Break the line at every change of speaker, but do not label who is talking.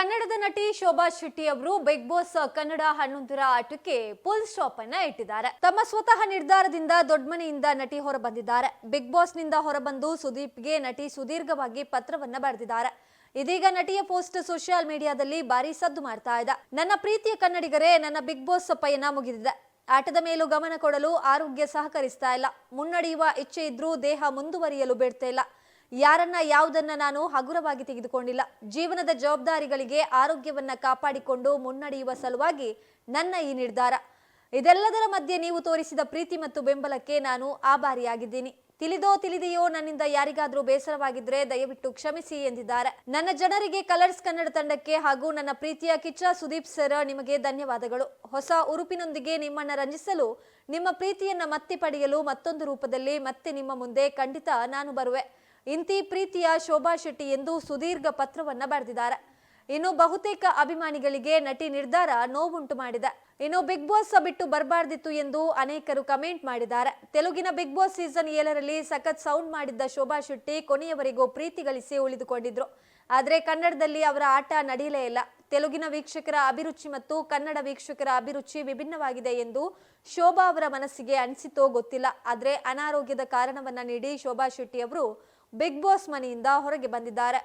ಕನ್ನಡದ ನಟಿ ಶೋಭಾ ಶೆಟ್ಟಿ ಅವರು ಬಿಗ್ ಬಾಸ್ ಕನ್ನಡ ಹನ್ನೊಂದರ ಆಟಕ್ಕೆ ಫುಲ್ ಸ್ಟಾಪ್ ಅನ್ನ ಇಟ್ಟಿದ್ದಾರೆ. ತಮ್ಮ ಸ್ವತಃ ನಿರ್ಧಾರದಿಂದ ದೊಡ್ಡಮನೆಯಿಂದ ನಟಿ ಹೊರಬಂದಿದ್ದಾರೆ. ಬಿಗ್ ಬಾಸ್ನಿಂದ ಹೊರಬಂದು ಸುದೀಪ್ಗೆ ನಟಿ ಸುದೀರ್ಘವಾಗಿ ಪತ್ರವನ್ನ ಬರೆದಿದ್ದಾರೆ. ಇದೀಗ ನಟಿಯ ಪೋಸ್ಟ್ ಸೋಷಿಯಲ್ ಮೀಡಿಯಾದಲ್ಲಿ ಭಾರಿ ಸದ್ದು ಮಾಡ್ತಾ ಇದೆ. ನನ್ನ ಪ್ರೀತಿಯ ಕನ್ನಡಿಗರೇ, ನನ್ನ ಬಿಗ್ ಬಾಸ್ ಪಯಣ ಮುಗಿದಿದೆ. ಆಟದ ಮೇಲೂ ಗಮನ ಕೊಡಲು ಆರೋಗ್ಯ ಸಹಕರಿಸ್ತಾ ಇಲ್ಲ. ಮುನ್ನಡೆಯುವ ಇಚ್ಛೆ ಇದ್ರೂ ದೇಹ ಮುಂದುವರಿಯಲು ಬಿಡ್ತಾ ಇಲ್ಲ. ಯಾರನ್ನ ಯಾವುದನ್ನ ನಾನು ಹಗುರವಾಗಿ ತೆಗೆದುಕೊಂಡಿಲ್ಲ. ಜೀವನದ ಜವಾಬ್ದಾರಿಗಳಿಗೆ ಆರೋಗ್ಯವನ್ನ ಕಾಪಾಡಿಕೊಂಡು ಮುನ್ನಡೆಯುವ ಸಲುವಾಗಿ ನನ್ನ ಈ ನಿರ್ಧಾರ. ಇದೆಲ್ಲದರ ಮಧ್ಯೆ ನೀವು ತೋರಿಸಿದ ಪ್ರೀತಿ ಮತ್ತು ಬೆಂಬಲಕ್ಕೆ ನಾನು ಆಭಾರಿಯಾಗಿದ್ದೀನಿ. ತಿಳಿದೋ ತಿಳಿದೆಯೋ ನನ್ನಿಂದ ಯಾರಿಗಾದ್ರೂ ಬೇಸರವಾಗಿದ್ರೆ ದಯವಿಟ್ಟು ಕ್ಷಮಿಸಿ ಎಂದಿದ್ದಾರೆ. ನನ್ನ ಜನರಿಗೆ ಕಲರ್ಸ್ ಕನ್ನಡ ತಂಡಕ್ಕೆ ಹಾಗೂ ನನ್ನ ಪ್ರೀತಿಯ ಕಿಚ್ಚ ಸುದೀಪ್ ಸರ್ ನಿಮಗೆ ಧನ್ಯವಾದಗಳು. ಹೊಸ ಉರುಪಿನೊಂದಿಗೆ ನಿಮ್ಮನ್ನ ರಂಜಿಸಲು, ನಿಮ್ಮ ಪ್ರೀತಿಯನ್ನ ಮತ್ತೆ ಪಡೆಯಲು ಮತ್ತೊಂದು ರೂಪದಲ್ಲಿ ಮತ್ತೆ ನಿಮ್ಮ ಮುಂದೆ ಖಂಡಿತ ನಾನು ಬರುವೆ. ಇಂತಿ ಪ್ರೀತಿಯ ಶೋಭಾ ಶೆಟ್ಟಿ ಎಂದು ಸುದೀರ್ಘ ಪತ್ರವನ್ನ ಬರೆದಿದ್ದಾರೆ. ಇನ್ನು ಬಹುತೇಕ ಅಭಿಮಾನಿಗಳಿಗೆ ನಟಿ ನಿರ್ಧಾರ ನೋವುಂಟು ಮಾಡಿದೆ. ಇನ್ನು ಬಿಗ್ ಬಾಸ್ ಬಿಟ್ಟು ಬರಬಾರ್ದಿತ್ತು ಎಂದು ಅನೇಕರು ಕಮೆಂಟ್ ಮಾಡಿದ್ದಾರೆ. ತೆಲುಗಿನ ಬಿಗ್ ಬಾಸ್ ಸೀಸನ್ ಏಳರಲ್ಲಿ ಸಖತ್ ಸೌಂಡ್ ಮಾಡಿದ್ದ ಶೋಭಾ ಶೆಟ್ಟಿ ಕೊನೆಯವರೆಗೂ ಪ್ರೀತಿ ಗಳಿಸಿ ಉಳಿದುಕೊಂಡಿದ್ರು. ಆದರೆ ಕನ್ನಡದಲ್ಲಿ ಅವರ ಆಟ ನಡೆಯಲೇ ಇಲ್ಲ. ತೆಲುಗಿನ ವೀಕ್ಷಕರ ಅಭಿರುಚಿ ಮತ್ತು ಕನ್ನಡ ವೀಕ್ಷಕರ ಅಭಿರುಚಿ ವಿಭಿನ್ನವಾಗಿದೆ ಎಂದು ಶೋಭಾ ಅವರ ಮನಸ್ಸಿಗೆ ಅನಿಸಿತೋ ಗೊತ್ತಿಲ್ಲ. ಆದರೆ ಅನಾರೋಗ್ಯದ ಕಾರಣವನ್ನ ನೀಡಿ ಶೋಭಾ ಶೆಟ್ಟಿ ಅವರು ಬಿಗ್ ಬಾಸ್ ಮನೆಯಿಂದ ಹೊರಗೆ ಬಂದಿದ್ದಾರೆ.